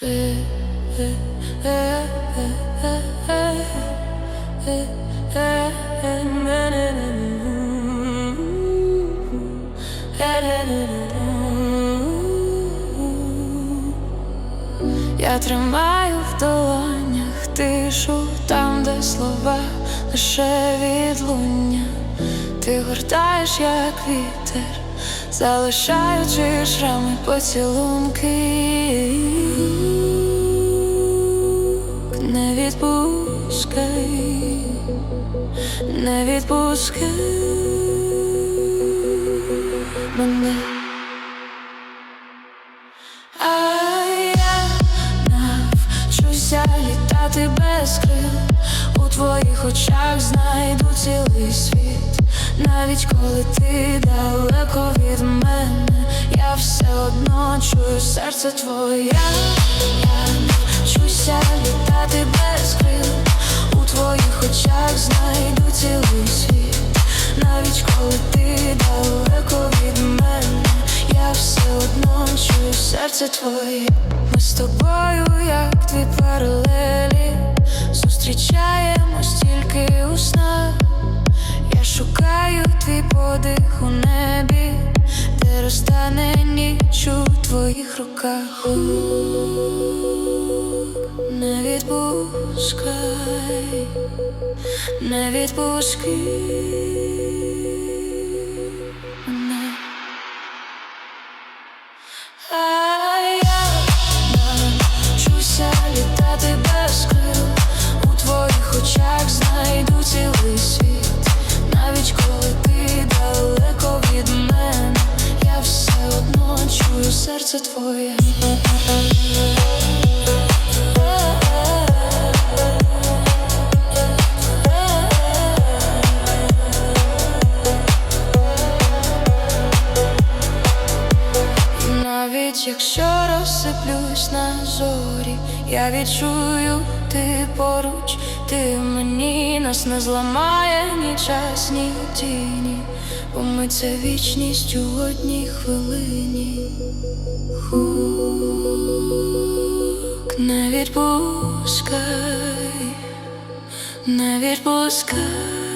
Я тримаю в долонях тишу там, де слова лише відлуння. Ти гортаєш, як вітер, залишаючи шрами поцілунки. Відпускай, не відпускай мене. А я навчуся літати без крил. У твоїх очах знайду цілий світ. Навіть коли ти далеко від мене Я все одно чую серце твоє серце твоє. Ми з тобою, як дві паралелі, зустрічаємось тільки у снах. Я шукаю твій подих у небі, де розтане ніч у твоїх руках. Не відпускай, не відпускай мене. Серце твоє навіть якщо розсиплюсь на зорі, я відчую ти поруч, ти мені нас не зламає ні час, ні тіні, бо ми це вічність у одній хвилині. Не відпускай, не відпускай.